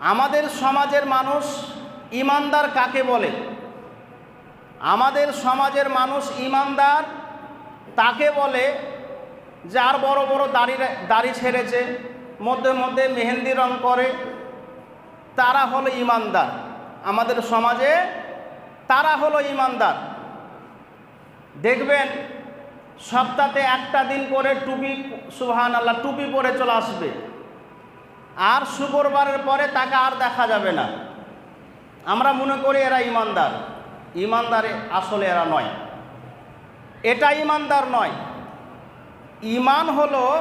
আমাদের সমাজের মানুষ ইমানদার কাকে বলে? আমাদের সমাজের মানুষ ইমানদার তাকে বলে যার বড় বড় দাড়ি দাড়ি ছেড়েছে, মধ্যে মধ্যে মেহেন্দি রং করে, তারা হলো ইমানদার। আমাদের সমাজে তারা হলো ইমানদার। দেখবেন সপ্তাহে একটা দিন করে টুপি সুহান আল্লাহ টুপি পরে চলে আসবে। আর শুক্রবারের পরে তাকে আর দেখা যাবে না। আমরা মনে করি এরা ইমানদার। ইমানদার আসলে এরা নয়। এটা ইমানদার নয়। ইমান হলো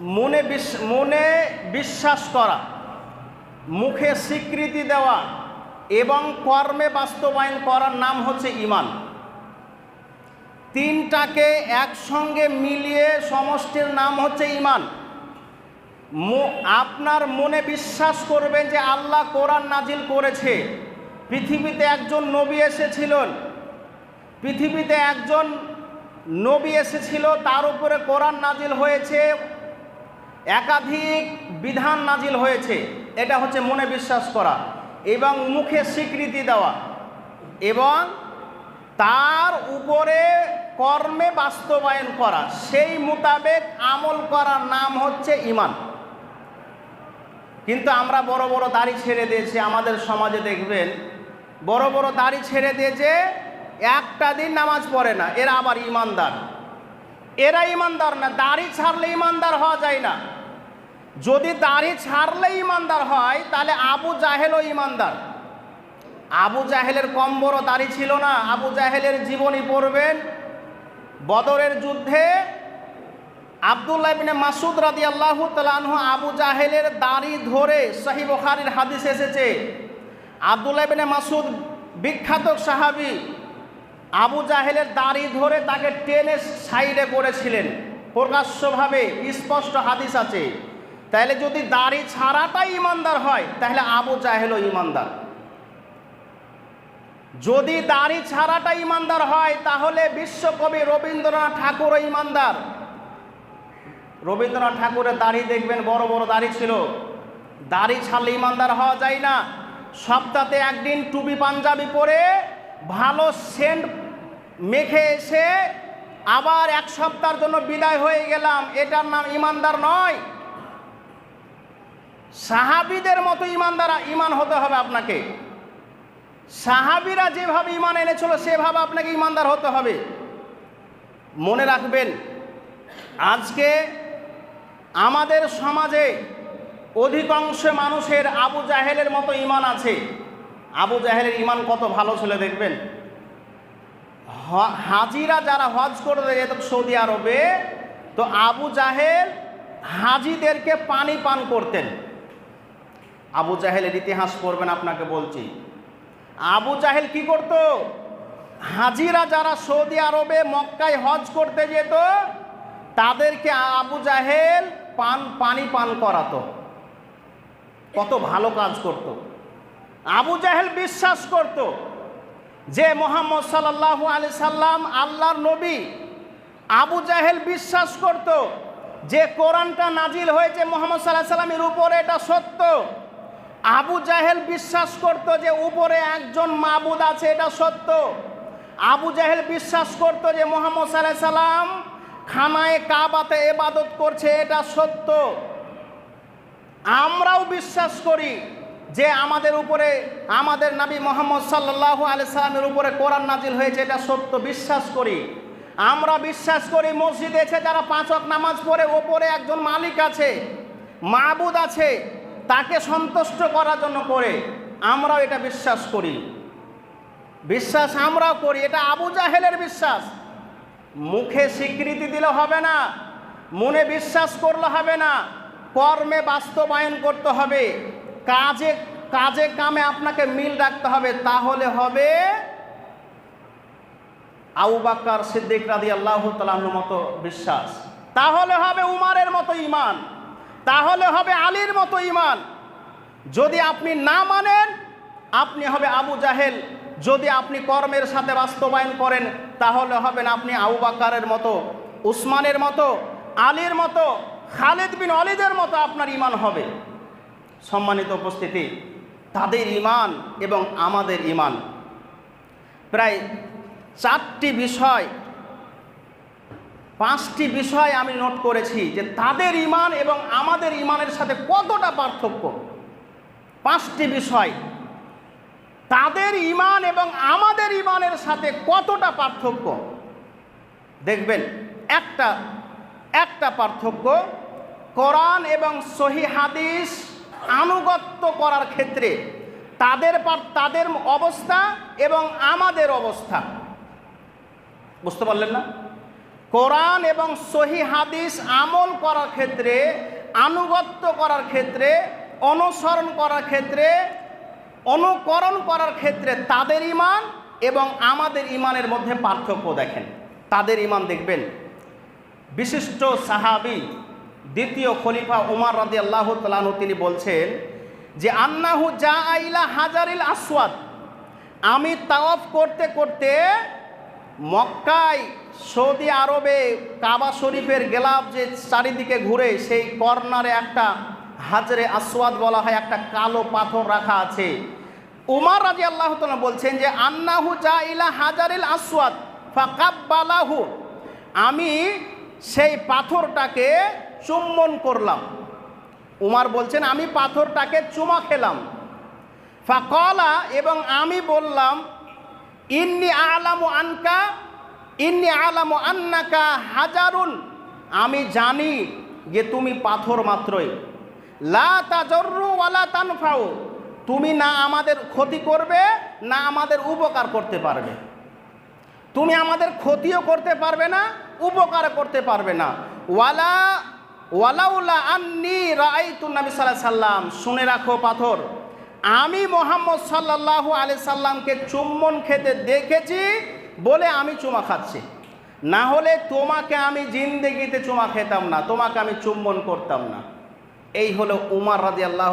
মনে মনে বিশ্বাস করা, মুখে স্বীকৃতি দেওয়া এবং কর্মে বাস্তবায়ন করার নাম হচ্ছে ইমান। তিনটাকে একসঙ্গে মিলিয়ে সমষ্টির নাম হচ্ছে ইমান। আপনার মনে বিশ্বাস করবেন যে আল্লাহ কোরআন নাজিল করেছে। পৃথিবীতে একজন নবী এসেছিলেন। পৃথিবীতে একজন নবী এসেছিল, তার উপরে কোরআন নাজিল হয়েছে, একাধিক বিধান নাজিল হয়েছে। এটা হচ্ছে মনে বিশ্বাস করা এবং মুখে স্বীকৃতি দেওয়া এবং তার উপরে কর্মে বাস্তবায়ন করা। সেই মোতাবেক আমল করার নাম হচ্ছে ইমান কিন্তু আমরা বড় বড় দাড়ি ছেড়ে দিয়েছি, আমাদের সমাজে দেখবেন, বড় বড় দাড়ি ছেড়ে দিয়েছে একটা দিন নামাজ পড়ে না, এরা আবার ইমানদার। এরা ইমানদার না, দাড়ি ছাড়লে ইমানদার হওয়া যায় না। যদি দাড়ি ছাড়লে ইমানদার হয়, তাহলে আবু জাহেলও ইমানদার। আবু জাহেলের কম বড় দাড়ি ছিল না, আবু জাহেলের জীবনী পড়বেন, বদরের যুদ্ধে আবদুল্লাহ ইবনে মাসুদ রাদি আল্লাহ তালাহ আবু জাহেলের দাড়ি ধরে সহি বখারির হাদিস এসেছে। আবদুল্লাহ ইবনে মাসুদ বিখ্যাত সাহাবি আবু জাহেলের দাড়ি ধরে তাকে টেনে সাইডে করেছিলেন। প্রকাশ্যভাবে স্পষ্ট হাদিস আছে। তাহলে যদি দাড়ি ছাড়াটাই ইমানদার হয়, তাহলে আবু জাহেলও ইমানদার। যদি দাড়ি ছাড়াটা ইমানদার হয়, তাহলে বিশ্বকবি রবীন্দ্রনাথ ঠাকুরও ইমানদার। রবীন্দ্রনাথ ঠাকুরের দাড়ি দেখবেন, বড় বড় দাড়ি ছিল। দাড়ি ছাড়লে ইমানদার হওয়া যায় না। সপ্তাহে একদিন টুপি, পাঞ্জাবি পরে ভালো সেন্ট মেখে এসে আবার এক সপ্তাহের জন্য বিদায় হয়ে গেলাম। এটার নাম ইমানদার নয়। সাহাবিদের মতো ইমানদার ইমান হতে হবে আপনাকে। সাহাবিরা যেভাবে ইমান এনেছিল, সেভাবে আপনাকে ইমানদার হতে হবে। মনে রাখবেন, আজকে আমাদের সমাজে অধিকাংশ মানুষের আবু জাহেলের মতো ইমান আছে। আবু জাহেলের ইমান কত ভালো ছিল দেখবেন? হাজিরা যারা হজ করতে যেত সৌদি আরবে, তো আবু জাহেল হাজিদেরকে পানি পান করতেন। আবু জাহেলের ইতিহাস পড়বেন আপনাকে বলছি। আবু জাহেল কি করত? হাজিরা যারা সৌদি আরবে মক্কায় হজ করতে যেত, তাদেরকে আবু জাহেল পান, পানি পান করাতো। কত ভালো কাজ করত। আবু জাহেল বিশ্বাস করত যে মোহাম্মদ সাল্লাল্লাহু আলি সাল্লাম আল্লাহর নবী। আবু জাহেল বিশ্বাস করত যে কোরআনটা নাজিল হয়েছে মোহাম্মদ সাল্লাহ সাল্লামের উপরে, এটা সত্য। আবু জাহেল বিশ্বাস করত যে উপরে একজন মাবুদ আছে, এটা সত্য। আবু জাহেল বিশ্বাস করত যে মোহাম্মদ সাল্লাহ সাল্লাম খানায় কাবাতে এবাদত করছে, এটা সত্য। আমরাও বিশ্বাস করি যে আমাদের উপরে, আমাদের নবী মোহাম্মদ সাল্লাহ সাল্লামের উপরে কোরআন নাজিল হয়েছে, এটা সত্য, বিশ্বাস করি। আমরা বিশ্বাস করি মসজিদে এসে যারা পাঁচক নামাজ পড়ে, ওপরে একজন মালিক আছে, মাবুদ আছে, তাকে সন্তুষ্ট করার জন্য করে। আমরাও এটা বিশ্বাস করি। বিশ্বাস আমরাও করি, এটা আবু জাহেলের বিশ্বাস। মুখে স্বীকৃতি দিলে হবে না, মনে বিশ্বাস করলে হবে না, কর্মে বাস্তবায়ন করতে হবে, কাজে কাজে কামে আপনাকে মিল রাখতে হবে, তাহলে হবে আবু বাক্কার সিদ্দিক রাদি আল্লাহ তালাহর মতো বিশ্বাস। তাহলে হবে উমারের মতো ইমান তাহলে হবে আলীর মতো ইমান যদি আপনি না মানেন, আপনি হবে আবু জাহেল। যদি আপনি কর্মের সাথে বাস্তবায়ন করেন, তাহলে হবেন আপনি আবু বাক্কারের মতো, উসমানের মতো, আলীর মতো, খালিদ বিন অলিদের মতো আপনার ইমান হবে। সম্মানিত উপস্থিতি, তাদের ইমান এবং আমাদের ইমান প্রায় চারটি বিষয়, পাঁচটি বিষয় আমি নোট করেছি যে তাদের ইমান এবং আমাদের ইমানের সাথে কতটা পার্থক্য। পাঁচটি বিষয় তাদের ইমান এবং আমাদের ইমানের সাথে কতটা পার্থক্য? দেখবেন, একটা একটা পার্থক্য, কোরআন এবং সহি হাদিস আনুগত্য করার ক্ষেত্রে তাদের তাদের অবস্থা এবং আমাদের অবস্থা। বুঝতে পারলেন না? কোরআন এবং সহি হাদিস আমল করার ক্ষেত্রে, আনুগত্য করার ক্ষেত্রে, অনুসরণ করার ক্ষেত্রে অনুকরণ করার ক্ষেত্রে তাদের ইমান এবং আমাদের ইমানের মধ্যে পার্থক্য দেখেন। তাদের ইমান দেখবেন। বিশিষ্ট সাহাবি, দ্বিতীয় খলিফা উমার রাজি আল্লাহ তালাহু তিনি বলছেন যে, আন্নাহু যা আইলা হাজারিল আসওয়াদ। আমি তাওয়াফ করতে করতে মক্কায় সৌদি আরবে কাবা শরীফের গেলাপ যে চারিদিকে ঘুরে, সেই কর্নারে একটা হাজরে আসওয়াদ বলা হয়, একটা কালো পাথর রাখা আছে। উমার রাজি আল্লাহ বলছেন যে, আন্নাহু যা ইলা হাজারিল আসওয়াদ, ফাকাব্বালাহু। আমি সেই পাথরটাকে চুম্বন করলাম। উমার বলছেন, আমি পাথরটাকে চুমা খেলাম। ফাকলা, এবং আমি বললাম, ইন্নি আলামু আনকা, ইন্নি আলামু আন্নাকা হাজারুন। আমি জানি যে তুমি পাথর মাত্রই। লা তাজরু ওয়ালা তানফাউ। তুমি না আমাদের ক্ষতি করবে, না আমাদের উপকার করতে পারবে। তুমি আমাদের ক্ষতিও করতে পারবে না, উপকার করতে পারবে না। ওয়ালা, ওয়ালাউলা আন্নি রাআইতু নবী সাল্লাল্লাহু সাল্লাম, শুনে রাখো পাথর। আমি মোহাম্মদ সাল্লাল্লাহু আলাইহি সাল্লামকে চুম্বন খেতে দেখেছি বলে আমি চুমা খাচ্ছি। না হলে তোমাকে আমি জিন্দেগিতে চুমা খেতাম না, তোমাকে আমি চুম্বন করতাম না। এই হলো উমার রাজি আল্লাহ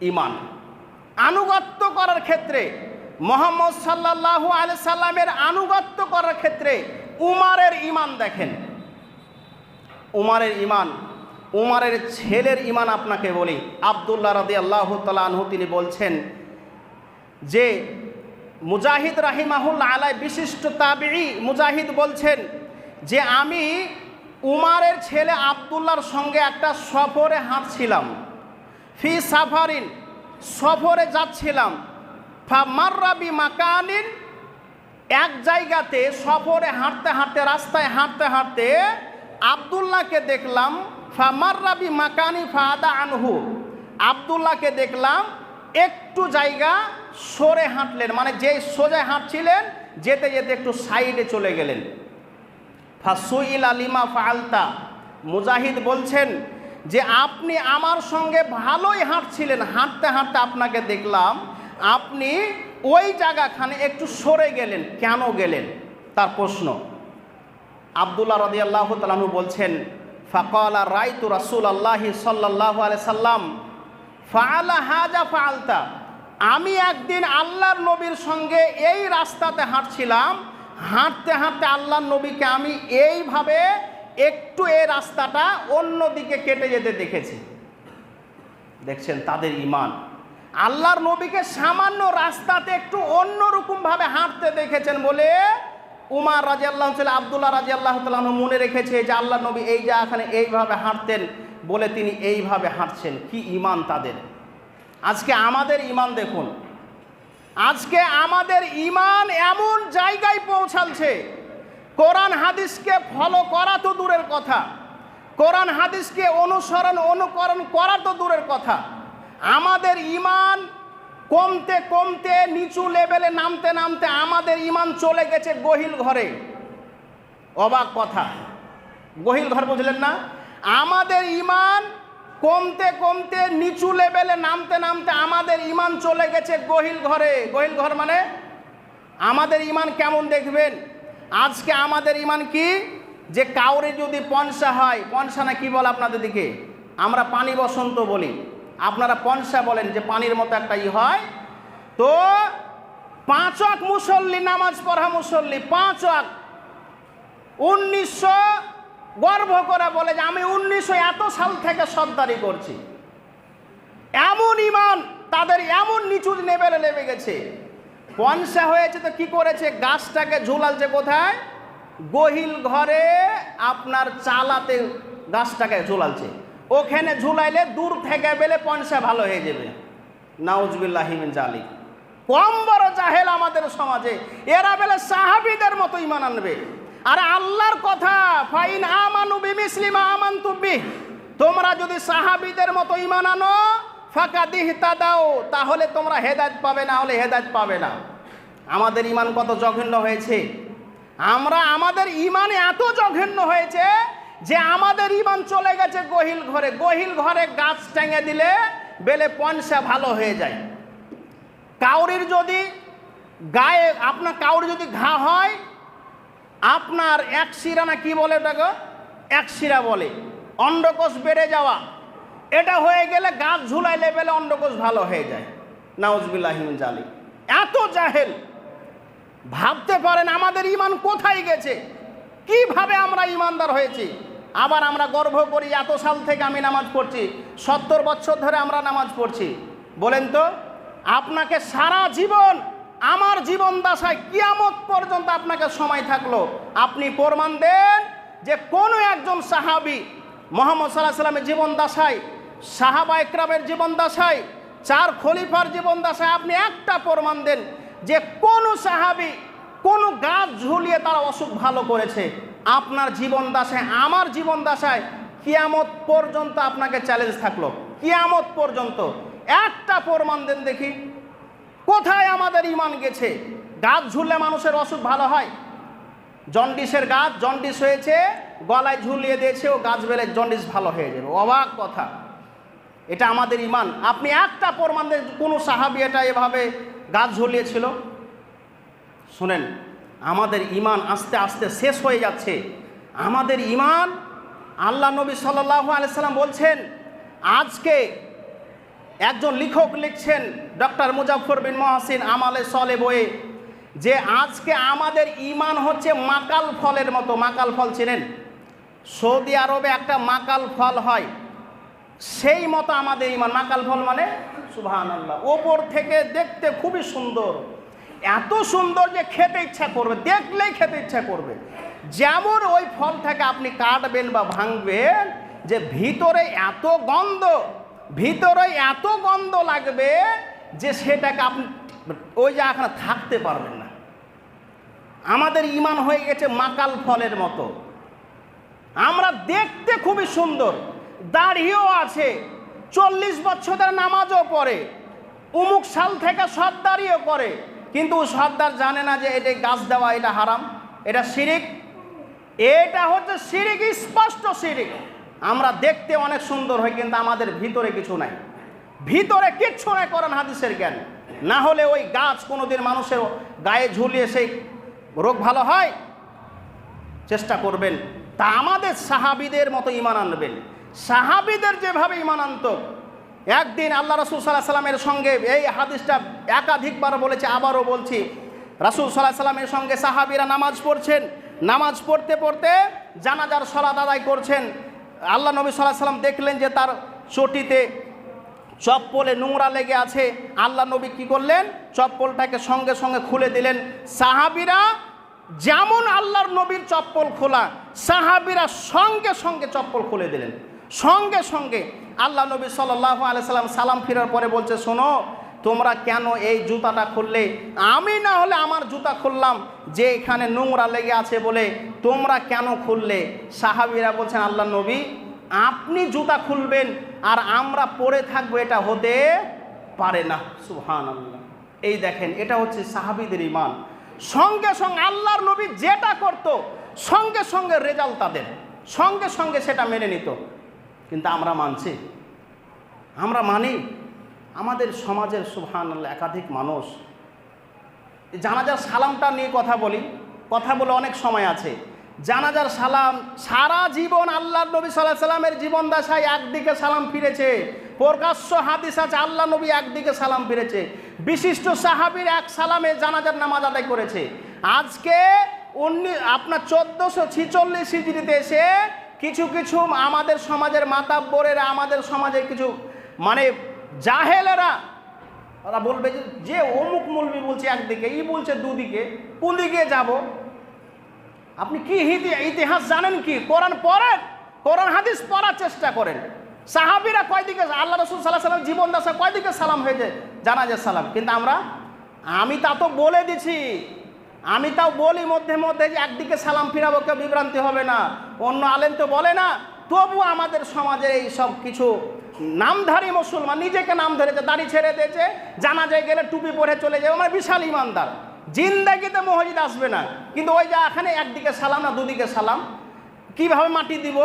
ইমান আনুগত্য করার ক্ষেত্রে মোহাম্মদ সাল্লাল্লাহু আলি সাল্লামের আনুগত্য করার ক্ষেত্রে উমারের ইমান দেখেন। উমারের ইমান উমারের ছেলের ইমান আপনাকে বলি। আবদুল্লাহ রাদি আল্লাহ তালু তিনি বলছেন যে, মুজাহিদ রাহিমাহুল আলাই বিশিষ্ট তাবিঈ মুজাহিদ বলছেন যে, আমি উমারের ছেলে আবদুল্লাহর সঙ্গে একটা সফরে হাঁটছিলাম। ফি সাফারিন, সফরে যাচ্ছিলাম। ফা মার্রাবি মাকানিন এক জায়গাতে সফরে হাঁটতে হাঁটতে, রাস্তায় হাঁটতে হাঁটতে আবদুল্লাহকে দেখলাম ফামার্রাবি মাকানি ফাদা আনহু। আবদুল্লাহকে দেখলাম, একটু জায়গা সরে হাঁটলেন মানে যে সোজা হাঁটছিলেন, যেতে যেতে একটু সাইডে চলে গেলেন। ফাসুইল আলিমা ফালতা মুজাহিদ বলছেন যে আপনি আমার সঙ্গে ভালোই হাঁটছিলেন, হাঁটতে হাঁটতে আপনাকে দেখলাম, আপনি ওই জায়গাখানে একটু সরে গেলেন, কেন গেলেন? তার প্রশ্ন। আবদুল্লাহ রদি আল্লাহ তালু বলছেন, ফাকলা রাইতু রাসুল আল্লাহি সাল্লাহ আলি সাল্লাম, ফাআলা হাজা ফালতা আমি একদিন আল্লাহর নবীর সঙ্গে এই রাস্তাতে হাঁটছিলাম, হাঁটতে হাঁটতে আল্লাহর নবীকে আমি এইভাবে একটু এ রাস্তাটা অন্য দিকে কেটে যেতে দেখেছি। দেখছেন তাদের ইমান আল্লাহর নবীকে সামান্য রাস্তাতে একটু অন্যরকমভাবে হাঁটতে দেখেছেন বলে উমার রাজি আল্লাহ আবদুল্লাহ রাজি আল্লাহ তালন মনে রেখেছে যে আল্লাহ নবী এই যা এখানে এইভাবে হাঁটতেন বলে তিনি এইভাবে হাঁটছেন। কি ইমান তাদের? আজকে আমাদের ইমান দেখুন। আজকে আমাদের ইমান এমন জায়গায় পৌঁছালছে কোরআন হাদিসকে ফলো করা তো দূরের কথা। কোরআন হাদিসকে অনুসরণ, অনুকরণ করা তো দূরের কথা। আমাদের ইমান কমতে কমতে নিচু লেভেলে নামতে নামতে আমাদের ইমান চলে গেছে গহিল ঘরে। অবাক কথা। গহিল ঘর বুঝলেন না? আমাদের ইমান কমতে কমতে নিচু লেভেলে নামতে নামতে আমাদের ইমান চলে গেছে গহিল ঘরে। গহিল ঘর মানে আমাদের ইমান কেমন দেখবেন? আজকে আমাদের ইমান কি? যে কাউরে যদি পনসা হয়, পনসা না কি বলে আপনাদের দিকে? আমরা পানি বসন্ত বলি। আপনারা পনসা বলেন যে পানির মতো একটা ই হয়। তো পাঁচ অক মুসল্লি, নামাজ পড়া মুসল্লি পাঁচ অক উনিশশো গর্ব করে বলে যে আমি উনিশশো এত সাল থেকে সর্দারি করছি। এমন ইমান, তাদের এমন নিচু লেভেলে নেমে গেছে। পয়সা হয়েছে তো কি করেছে? গাছটাকে ঝুলালছে কোথায়? গহিল ঘরে আপনার চালাতে গাছটাকে ঝুলালছে। ওখানে ঝুলাইলে দূর থেকে বেলে পনসা ভালো হয়ে যাবে। নাউজবিল্লাহিমিন জালি কম বড় জাহেল আমাদের সমাজে। এরা বেলে সাহাবিদের মতো ইমান আনবে। আর আল্লাহর কথা, ফাইন আমানু বিমিসলিমা আমান তুব্বি তোমরা যদি সাহাবিদের মতো ইমান আনো ফাঁকা দিহতা দাও, তাহলে তোমরা হেদায়ত পাবে না, হলে হেদায়ত পাবে না। আমাদের ইমান কত জঘন্য হয়েছে? আমরা আমাদের ইমান এত জঘন্য হয়েছে যে আমাদের ইমান চলে গেছে গহিল ঘরে। গহিল ঘরে গাছ টেঙে দিলে বেলে পয়সা ভালো হয়ে যায়। কাউরির যদি গায়ে, আপনার কাউর যদি ঘা হয়, আপনার এক শিরা না কি বলে ওটাকে? এক শিরা বলে। অন্ডকোষ বেড়ে যাওয়া। এটা হয়ে গেলে গাছ ঝুলাই লেভেলে অন্ডকোষ ভালো হয়ে যায়। নাউজবিল্লাহিম জালি এত জাহেল। ভাবতে পারেন আমাদের ইমান কোথায় গেছে? কীভাবে আমরা ইমানদার হয়েছি? আবার আমরা গর্ব করি, এত সাল থেকে আমি নামাজ পড়ছি, সত্তর বছর ধরে আমরা নামাজ পড়ছি। বলেন তো, আপনাকে সারা জীবন, আমার জীবন দশায় কিয়ামত পর্যন্ত আপনাকে সময় থাকল। আপনি প্রমাণ দেন যে কোনো একজন সাহাবি মোহাম্মদ সাল্লাহ সাল্লামের জীবন দশায় সাহাবা একরামের জীবন দশায়, চার খলিফার জীবন দশায় আপনি একটা প্রমাণ দেন যে কোন সাহাবি, কোন গাছ ঝুলিয়ে তারা অসুখ ভালো করেছে। আপনার জীবন দশায়, আমার জীবন দশায় কিয়ামত পর্যন্ত আপনাকে চ্যালেঞ্জ থাকল। কিয়ামত পর্যন্ত। একটা প্রমাণ দেন দেখি। কোথায় আমাদের ইমান গেছে? গাছ ঝুললে মানুষের অসুখ ভালো হয়? জন্ডিসের গাছ, জন্ডিস হয়েছে, গলায় ঝুলিয়ে দিয়েছে ও গাছ বেলে জন্ডিস ভালো হয়ে যাবে। অবাক কথা। এটা আমাদের ইমান। আপনি একটা প্রমাণ কোনো সাহাবি এটা এভাবে গাছ ঝুলিয়েছিল? শুনেন, আমাদের ইমান আস্তে আস্তে শেষ হয়ে যাচ্ছে। আমাদের ইমান, আল্লাহ নবী সাল্লাহ আলাইসাল্লাম বলছেন, আজকে একজন লেখক লিখছেন, ডক্টর মুজাফর বিন মহাসিন আমালে সলে বয়ে যে আজকে আমাদের ইমান হচ্ছে মাকাল ফলের মতো। মাকাল ফল চেনেন? সৌদি আরবে একটা মাকাল ফল হয়। সেই মতো আমাদের ইমান। মাকাল ফল মানে সুবহান আল্লাহ ওপর থেকে দেখতে খুবই সুন্দর। এত সুন্দর যে খেতে ইচ্ছা করবে, দেখলেই খেতে ইচ্ছা করবে। যেমন ওই ফলটাকে আপনি কাটবেন বা ভাঙবেন, যে ভিতরে এত গন্ধ, ভিতরে এত গন্ধ লাগবে যে সেটাকে আপনি ওই জায়গাখানে থাকতে পারবেন না। আমাদের ইমান হয়ে গেছে মাকাল ফলের মতো। আমরা দেখতে খুবই সুন্দর। দাড়িও আছে। চল্লিশ বছরের নামাজও পড়ে। উমুক সাল থেকে সর্দারিও করে কিন্তু সর্দার জানে না যে এটা গাছ দেওয়া, এটা হারাম, এটা শিরিক। এটা হচ্ছে শিরিক, স্পষ্ট শিরিক। আমরা দেখতে অনেক সুন্দর হই কিন্তু আমাদের ভিতরে কিছু নাই। ভিতরে কিচ্ছু নাই করেন হাদিসের জ্ঞান। না হলে ওই গাছ কোনোদিন মানুষের গায়ে ঝুলিয়ে সেই রোগ ভালো হয়? চেষ্টা করবেন। তা আমাদের সাহাবিদের মতো ইমান আনবেন। সাহাবিদের যেভাবে ইমান আনত, একদিন আল্লাহ রসুল সাল্লাহ সাল্লামের সঙ্গে এই হাদিসটা একাধিকবার বলেছে, আবারও বলছি, রাসুল সাল্লাহ সাল্লামের সঙ্গে সাহাবিরা নামাজ পড়ছেন, নামাজ পড়তে পড়তে জানাজার সলাত আদায় করছেন, আল্লাহ নবী সাল্লাহ সাল্লাম দেখলেন যে তার চটিতে চপ্পলে নোংরা লেগে আছে, আল্লাহ নবী কি করলেন? চপ্পলটাকে সঙ্গে সঙ্গে খুলে দিলেন, সাহাবিরা যেমন আল্লাহর নবীর চপ্পল খোলা, সাহাবিরা সঙ্গে সঙ্গে চপ্পল খুলে দিলেন। সঙ্গে সঙ্গে আল্লাহ নবী সাল্লাহ আলাইসাল্লাম সালাম ফেরার পরে বলছে, শোনো, তোমরা কেন এই জুতাটা খুললে? আমি না হলে আমার জুতা খুললাম যে এখানে নোংরা লেগে আছে বলে। তোমরা কেন খুললে? সাহাবিরা বলছেন, আল্লাহ নবী, আপনি জুতা খুলবেন আর আমরা পরে থাকব, এটা হতে পারে না। সুহান এই দেখেন, এটা হচ্ছে সাহাবিদের ইমান সঙ্গে সঙ্গে আল্লাহর নবী যেটা করত, সঙ্গে সঙ্গে রেজাল্ট তাদের। সঙ্গে সঙ্গে সেটা মেনে নিত। কিন্তু আমরা মানছি। আমরা মানি আমাদের সমাজের সুহান একাধিক মানুষ। জানাজার সালামটা নিয়ে কথা বলি। কথা বলে অনেক সময় আছে। জানাজার সালাম, সারা জীবন আল্লাহ নবী সাল্লাহ সাল্লামের জীবন দশায় একদিকে সালাম ফিরেছে। প্রকাশ্য হাদিস আছে আল্লাহ নবী একদিকে সালাম ফিরেছে। বিশিষ্ট সাহাবির এক সালামে জানাজার নামাজ আদায় করেছে। আজকে উন্নি আপনার চোদ্দোশো ছিচল্লিশ হিজড়িতে এসে কিছু কিছু আমাদের সমাজের মাতাব্বরেরা আমাদের সমাজের কিছু মানে জাহেলেরা, ওরা বলবে যে যে অমুক মৌলবি বলছে একদিকে ই বলছে দুদিকে কোন দিকে যাব? আপনি কি ইতিহাস জানেন কি? কোরআন পড়েন? কোরআন হাদিস পড়ার চেষ্টা করেন। সাহাবিরা কয়দিকে, আল্লাহ রসুল সাল্লাহ সাল্লাম জীবন দাসা কয়দিকে সালাম হয়েছে জানা যায় সালাম। কিন্তু আমরা, আমি তা তো বলে দিছি। আমি তাও বলি মধ্যে মধ্যে যে একদিকে সালাম ফিরাবো, কেউ বিভ্রান্তি হবে না। অন্য আলেম তো বলে না তবু আমাদের সমাজে এই সব কিছু নামধারী মুসলমান নিজেকে নাম ধরেছে, দাড়ি ছেড়ে দিয়েছে, জানা যায় গেলে টুপি পরে চলে যাবে। আমার বিশাল ইমানদার। জিন্দাগিতে মসজিদ আসবে না, কিন্তু ওই যে এখানে একদিকে সালাম না দুদিকে সালাম, কীভাবে মাটি দিব?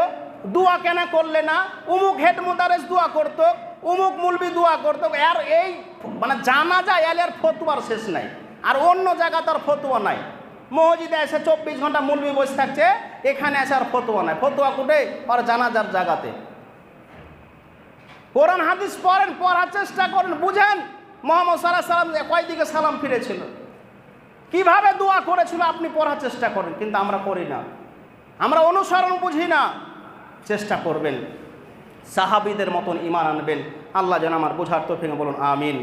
দোয়া কেন করলে না? উমুক হেড মুদারেস দোয়া করতো, উমুক মুলবি দোয়া করতো, আর এই মানে জানা যায় এলের ফতুয়ার শেষ নাই। আর অন্য জায়গা তার ফতুয়া নাই। মসজিদে এসে চব্বিশ ঘণ্টা মুলবি বসে থাকছে, এখানে এসে আর ফতুয়া নাই। ফতুয়া কুটে আর জানাজার জায়গাতে। কোরআন হাদিস পড়েন, পড়ার চেষ্টা করেন, বুঝেন। মোহাম্মদ সাল্লাহ সাল্লাম কয়দিকে সালাম ফিরেছিল? কীভাবে দোয়া করেছিল আপনি পড়ার চেষ্টা করেন, কিন্তু আমরা করি না। আমরা অনুসরণ বুঝি না। চেষ্টা করবেন। সাহাবিদের মতন ইমান আনবেন। আল্লাহ যেন আমার বোঝার তো বলুন, আমিন।